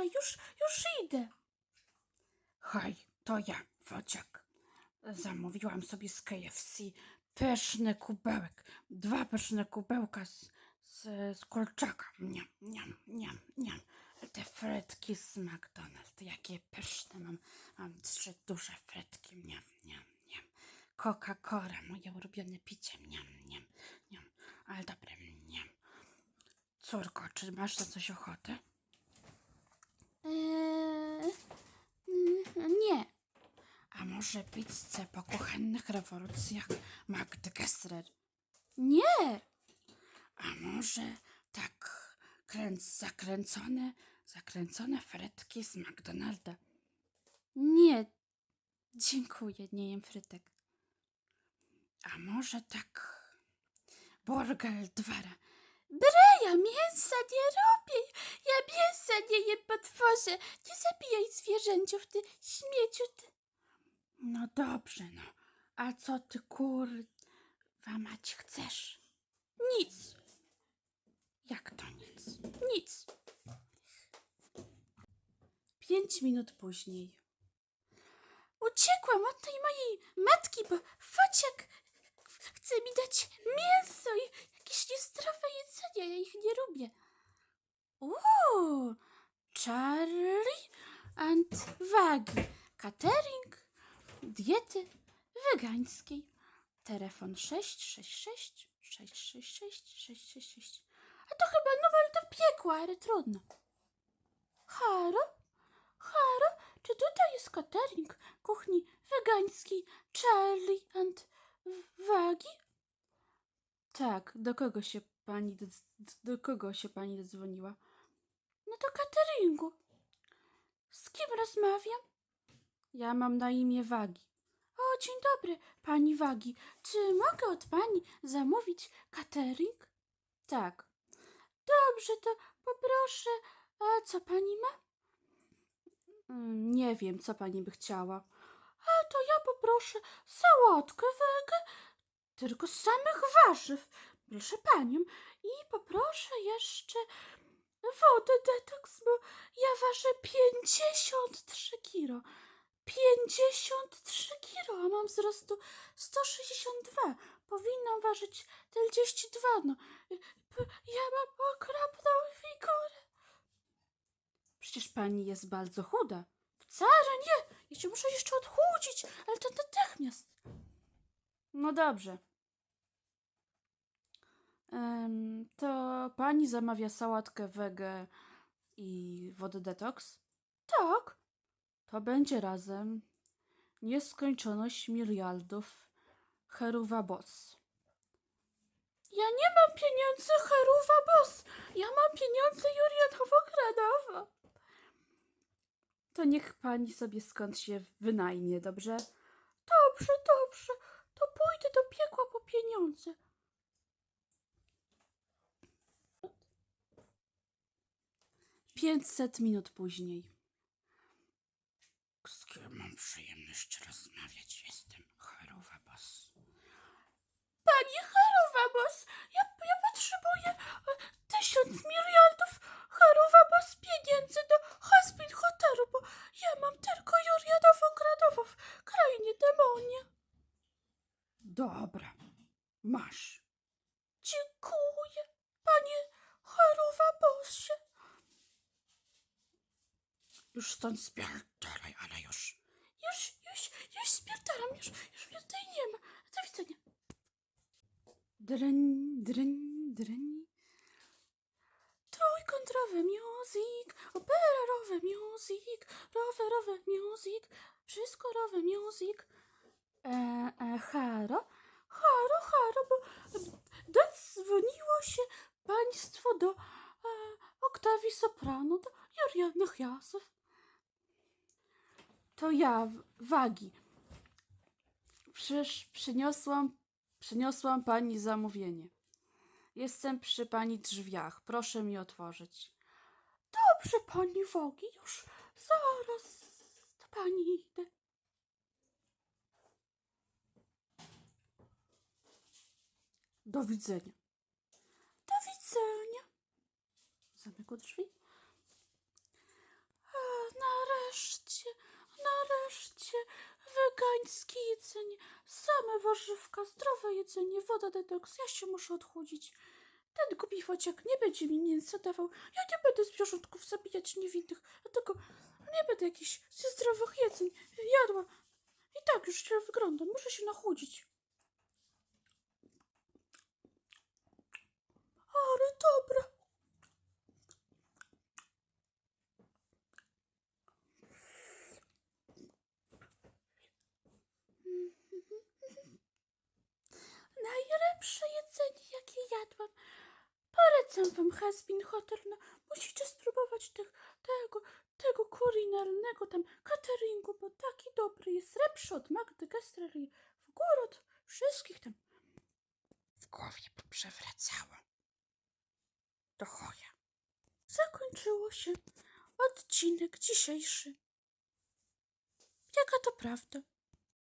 Hej, już, już idę. Hej, to ja, Wociak. Zamówiłam sobie z KFC pyszny kubełek. Dwa pyszne kubełka z, z, z kurczaka. Niam, niam, niam, niam. Te frytki z McDonald's, jakie pyszne mam. Mam trzy duże frytki. Niam, niam, niam. Coca-Cola, moje ulubione picie. Niam, niam, niam. Ale dobre, niam. Córko, czy masz na coś ochotę? Eee, mm, nie. A może pizzę po kuchennych rewolucjach Magdy Gessler? Nie. A może tak kręc, zakręcone, zakręcone frytki z McDonalda? Nie. Dziękuję, nie jem frytek. A może tak burger? Bre, ja mięsa nie robię. Ja mięsa nie jem potworze. Nie zabijaj zwierzęciów, ty śmieciu, ty. No dobrze, no. A co ty kurwa mać chcesz? Nic, Jak to nic? nic. Pięć minut później. Uciekłam od tej mojej matki, bo Fociak chce mi dać mięso i jakieś niezdrowe jedzenie. Ja ich nie lubię. Uuu, Charlie and Wagi. Catering diety wegańskiej. Telefon 666 666 666. A to chyba numer do piekła, ale trudno. Haro? Haro? Czy tutaj jest catering kuchni wegańskiej Charlie and? Tak, do kogo się pani dodz- do kogo się pani dodzwoniła? No do cateringu. Z kim rozmawiam? Ja mam na imię Wagi. O, dzień dobry, pani Wagi. Czy mogę od pani zamówić catering? Tak. Dobrze, to poproszę. A co pani ma? Mm, Nie wiem, co pani by chciała. A to ja poproszę sałatkę wege, tylko z samych warzyw. Proszę panią. I poproszę jeszcze wodę detoks, bo ja ważę 53 kilo. 53 kilo, a mam wzrostu 162. Powinnam ważyć 42. No, ja mam okropną figurę. Przecież pani jest bardzo chuda. Wcale nie. Ja się muszę jeszcze odchudzić, ale to natychmiast. No dobrze. To pani zamawia sałatkę wege i wodę detoks? Tak. To będzie razem nieskończoność miliardów Heruwa Boss. Ja nie mam pieniędzy Heruwa Boss. Ja mam pieniądze Julianowo-Gradowo. To niech pani sobie skąd się wynajmie, dobrze? Dobrze, dobrze. To pójdę do piekła po pieniądze. Pięćset minut później. Z kim mam przyjemność rozmawiać? Jestem Herowa Boss. Pani Herowa Boss, ja, ja potrzebuję e, tysiąc miliardów Herowa Boss pieniędzy do Haspin Hotelu, bo ja mam tylko Jurianowo-Gradowo w krainie demonia. Dobra, masz. Dziękuję, panie Herowa Bossie. Już stąd spierdalaj, ale już. Już, już, już spierdalam, już, już mnie tutaj nie ma. Do widzenia. Dreń, dreń, dreń. Trójkątrowy music, opererowy music, rowerowy music, wszystkorowy music. E, e, haro, haro, haro, bo dodzwoniło się państwo do e, Oktawii Soprano, do Juliany Jasów. To ja, Wagi. Przysz, przyniosłam, przyniosłam pani zamówienie. Jestem przy pani drzwiach. Proszę mi otworzyć. Dobrze, pani Wogi, już zaraz do pani idę. Do widzenia. Do widzenia. Zamykł drzwi. nareszcie, nareszcie wegańskie jedzenie, same warzywka, zdrowe jedzenie, woda detoks, ja się muszę odchudzić. Ten głupi fociak nie będzie mi mięsa dawał, ja nie będę zwierzątków zabijać niewinnych, dlatego nie będę jakichś zdrowych jedzeń jadła. I tak już źle wyglądam, muszę się nachudzić. Ale dobra. Najlepsze jedzenie, jakie jadłam. Polecam wam Hasbin Hotel. No, musicie spróbować tych, tego, tego kulinarnego tam cateringu, bo taki dobry jest. Lepszy od Magdy Gastrerii. W górę od wszystkich tam. W głowie poprzewracało. Do choja. Zakończyło się odcinek dzisiejszy. Jaka to prawda?